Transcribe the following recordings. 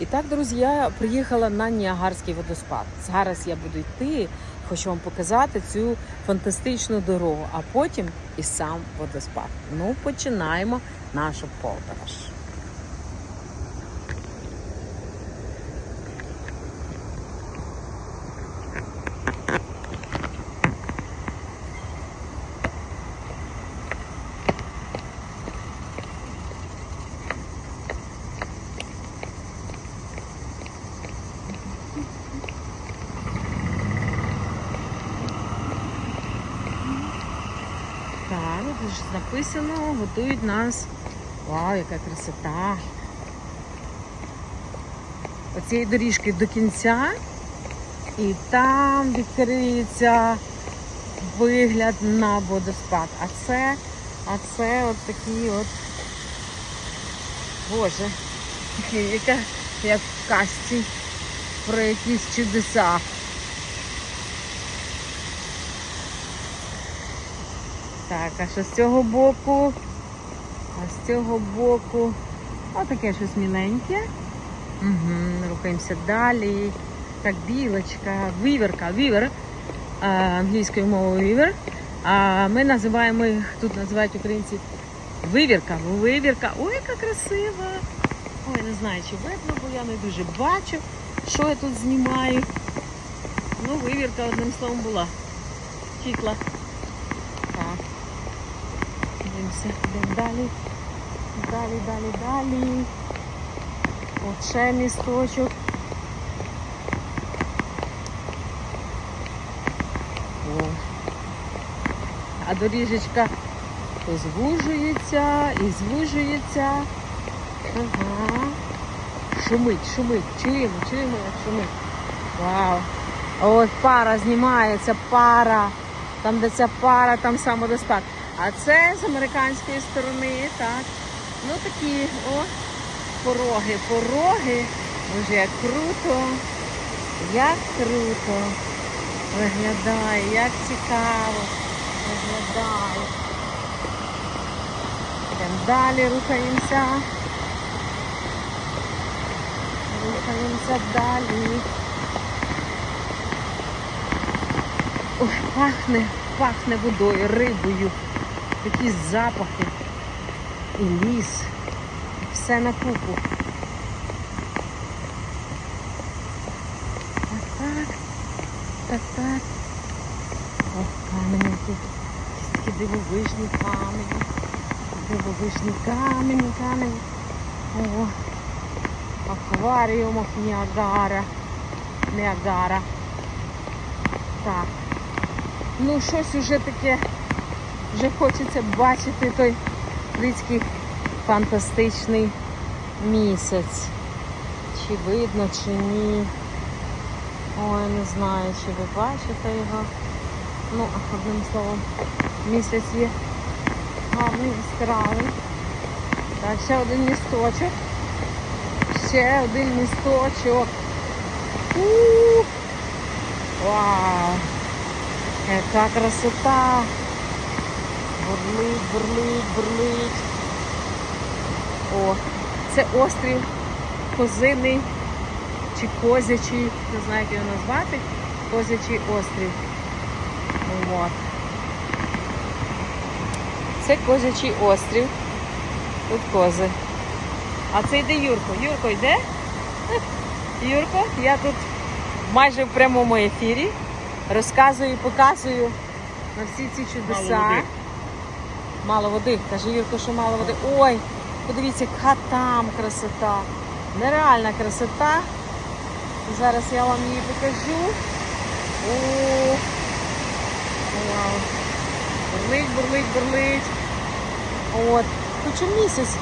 І так, друзі, я приїхала на Ніагарський водоспад. Зараз я буду йти, хочу вам показати цю фантастичну дорогу, а потім і сам водоспад. Ну, починаємо нашу подорож. Написано, готують нас. Вау, яка красота! Оцієї доріжки до кінця, і там відкриється вигляд на водоспад. А це, а це от такі от. Боже, яка як в касті про якісь чудеса. Так, а що з цього боку? А з цього боку. Отаке щось міленьке. Угу, рухаємося далі. Так, білочка, віверка, вівер. Англійською мовою вівер. А ми називаємо їх, тут називають українці вивірка. Вивірка. Ой, яка красива! Ой, не знаю, чи видно, бо я не дуже бачу, що я тут знімаю. Ну, вивірка одним словом була. Втікла. Дивимося, йдемо далі. Далі, далі, далі. От ще місточок. А доріжечка звужується і звужується. Ага. Шумить, шумить. Чуємо, чуємо, як шумить. Вау. От пара знімається, пара. Там, де ця пара, там сам водоспад. А це з американської сторони, так. Ну такі, о, пороги, пороги. Боже, як круто. Як круто. Виглядає, як цікаво. Виглядає. Йдемо далі, рухаємося. Рухаємося далі. Ой, пахне, пахне водою, рибою. Такі запахи. І ліс. Все на купу. Так, так. Так, так. Ох, камені тут. Такі дивовижні камені. Дивовижні камені, камені. О, акваріум Ніагара. Ніагара. Так. Ну, щось уже таке, вже хочеться бачити той людський фантастичний місяць. Чи видно, чи ні. Ой, не знаю, чи ви бачите його. Ну, одним словом, місяць є гарний яскравий. Так, ще один місточок. Ще один місточок. Ух! Вау! Яка красота! Бурлить, бурлить, бурлить. О, це острів Козиний чи Козячий, не знаю, як його назвати. Козячий острів. От. Це Козячий острів. Тут кози. А це йде Юрко. Юрко йде? Юрко, я тут майже в прямому ефірі. Розказую показую на всі ці чудеса. Мало води. Каже Юрко, що мало води. Ой, подивіться, яка там красота. Нереальна красота. Зараз я вам її покажу. О, вау. Бурлить, бурлить, бурлить. От. Хочу місяць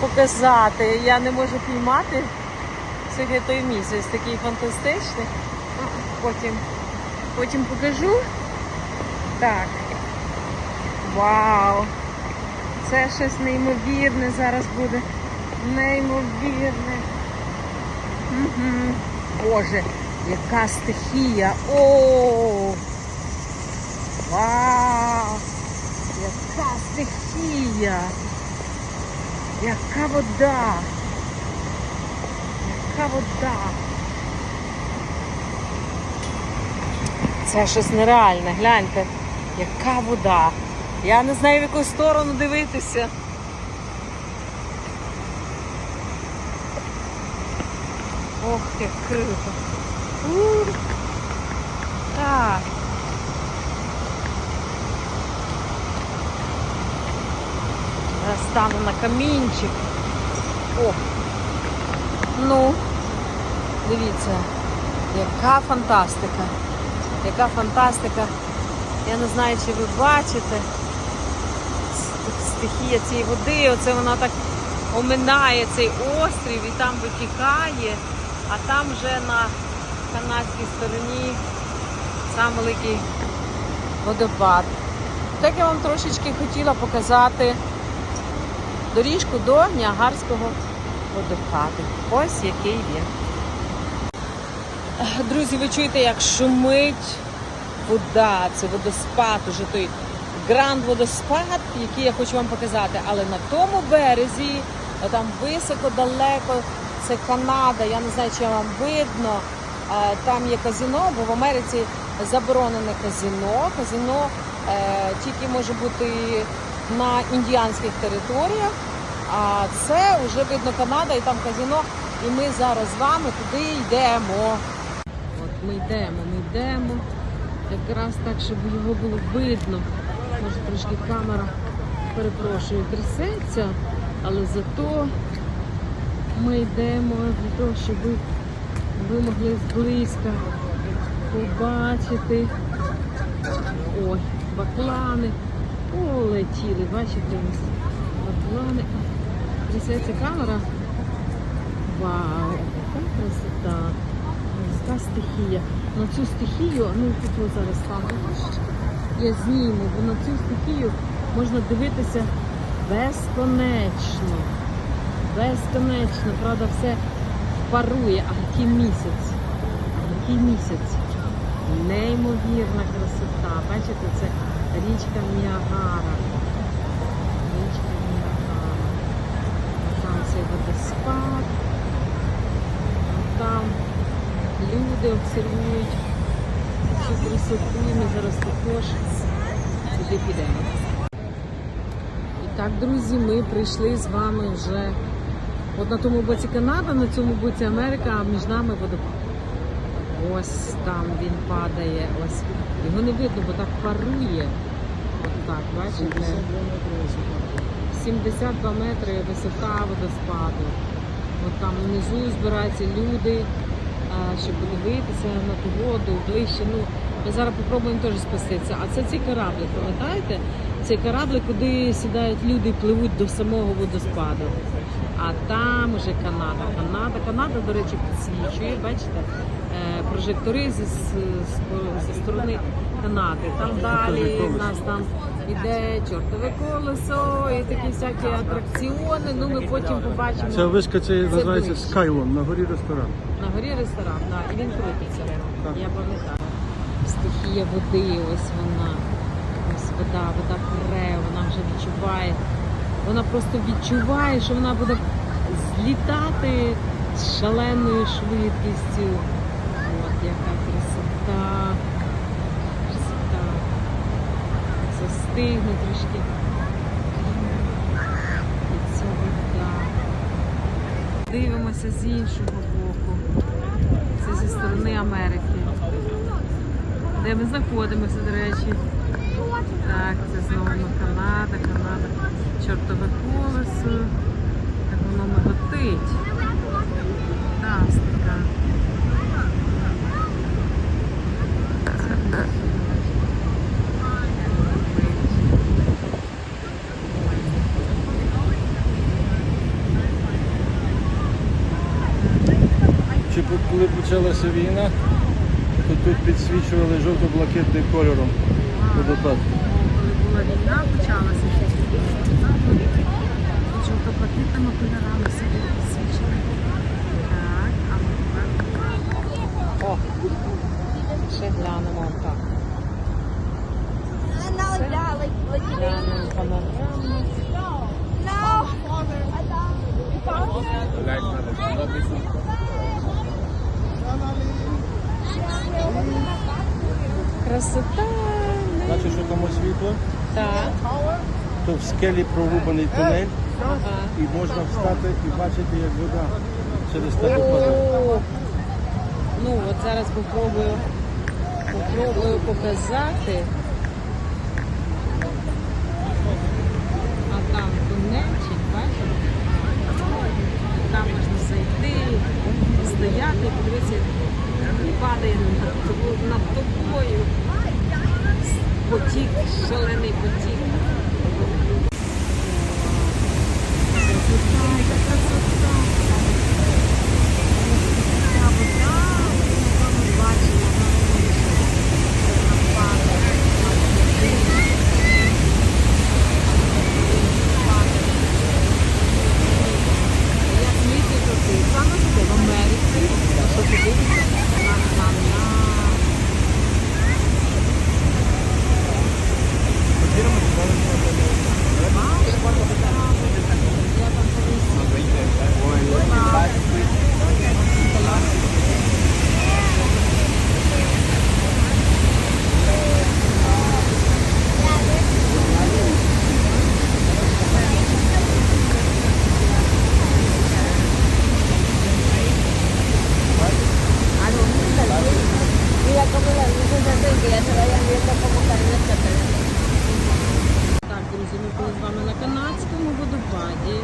показати. Я не можу піймати. Сьогодні той місяць такий фантастичний. Потім, потім покажу. Так. Вау! Це щось неймовірне зараз буде. Неймовірне. Угу. Боже, яка стихія. О! Вау! Яка стихія! Яка вода! Яка вода. Це щось нереальне, гляньте, яка вода. Я не знаю, в яку сторону дивитися. Ох, як круто. Ух. Так. Зараз стану на камінчик. О. Ну, дивіться, яка фантастика. Яка фантастика. Я не знаю, чи ви бачите стихія цієї води. Оце вона так оминає цей острів і там витікає, а там вже на канадській стороні сам великий водопад. Так я вам трошечки хотіла показати доріжку до Ніагарського водопаду. Ось який він. Друзі, ви чуєте, як шумить вода, це водоспад, уже той гранд водоспад, який я хочу вам показати. Але на тому березі, там високо, далеко, це Канада. Я не знаю, чи вам видно. Там є казино, бо в Америці заборонене казино. Казино е, тільки може бути на індіанських територіях. А це вже видно Канада і там казино. І ми зараз з вами туди йдемо. От ми йдемо, ми йдемо. Якраз так, щоб його було видно. Може трошки камера, перепрошую, трясеться, але зато ми йдемо для того, щоб ви могли зблизька побачити. Ой, баклани. Полетіли, бачите баклани. Трясеться камера. Вау, яка красота. Яка стихія. На цю стихію, ну тут зараз трошечки. Я зніму, бо на цю стихію можна дивитися безконечно. Безконечно. Правда, все парує. А який місяць? Який місяць? Неймовірна красота. Бачите, це річка Ніагара. Річка Ніагара. Там цей водоспад. Там люди обсервують Ми зараз також сюди підемо. І так, друзі, ми прийшли з вами вже. От на тому боці Канада, на цьому боці Америка, а між нами водопад. Ось там він падає. Ось його не видно, бо так парує. От так, бачите? 72 метри висота водоспаду. От там внизу збираються люди, щоб подивитися на ту воду ближче. Ну, ми зараз попробуємо теж спуститися. А це ці кораблі, пам'ятаєте? Це кораблі, куди сідають люди і пливуть до самого водоспаду. А там уже Канада. Канада, Канада, до речі, підсвічує, бачите, е, прожектори зі, зі сторони Канади. Там далі в нас там іде чортове колесо і такі всякі атракціони. Ну ми потім побачимо. Ця вишка це називається. Skylon, на горі ресторан. На горі ресторан, да, і він крутиться. Я пам'ятаю. Стихія води, ось вона. Ось вода, вода пре, вона вже відчуває. Вона просто відчуває, що вона буде злітати з шаленою швидкістю. От яка красота. Красота. Застигне трішки. Дивимося з іншого боку. Це зі сторони Америки. Де ми знаходимося, до речі. Так, це знову Канада, Канада. Чортове колесо. Так воно миготить. Фантастика. Чи коли почалася війна, підсвічували жовто-блакитним кольором водопад. Коли була війна, почалася жовто-блакитними кольорами підсвічили. Там освітло? Так. То в скелі прорубаний тунель Ага. і можна встати і бачити, як вода через тебе падає. О, Ну, от зараз попробую, попробую показати. А там тунельчик, бачиш? Там можна зайти, стояти, подивитися, падає над, тобою- над тобою. Потік, шалений потік. Красота, яка красота. Ця вода, яку ми бачимо на вулиці, вона падає на води. Падає. Як місяць оцей, саме туди, в Америці, а що подивитися, на, на, на. Я там колись Mira cómo las luces hacen que ya se vayan viendo cómo camina esta pelea. Так, друзі, ми були з вами на канадському водопаді.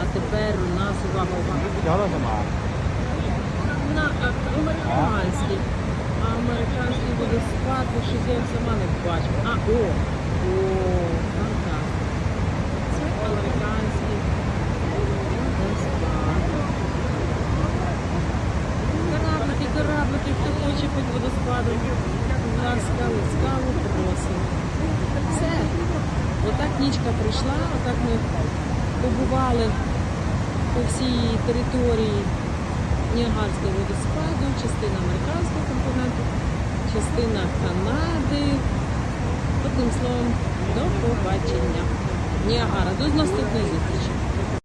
А тепер у нас увага, увага. На американський. А американський водоспад, ви щось я сама не бачу. А, о! О, так. Це американський водоспад. Кораблики, кораблики, хто хоче під водоспадом. Ласкаво, скаву просимо. Все. Отак нічка прийшла, отак ми побували по всій території Ніагарського водоспаду, частина американського компоненту, частина Канади. Одним словом, до побачення. Ніагара, до наступної зустрічі.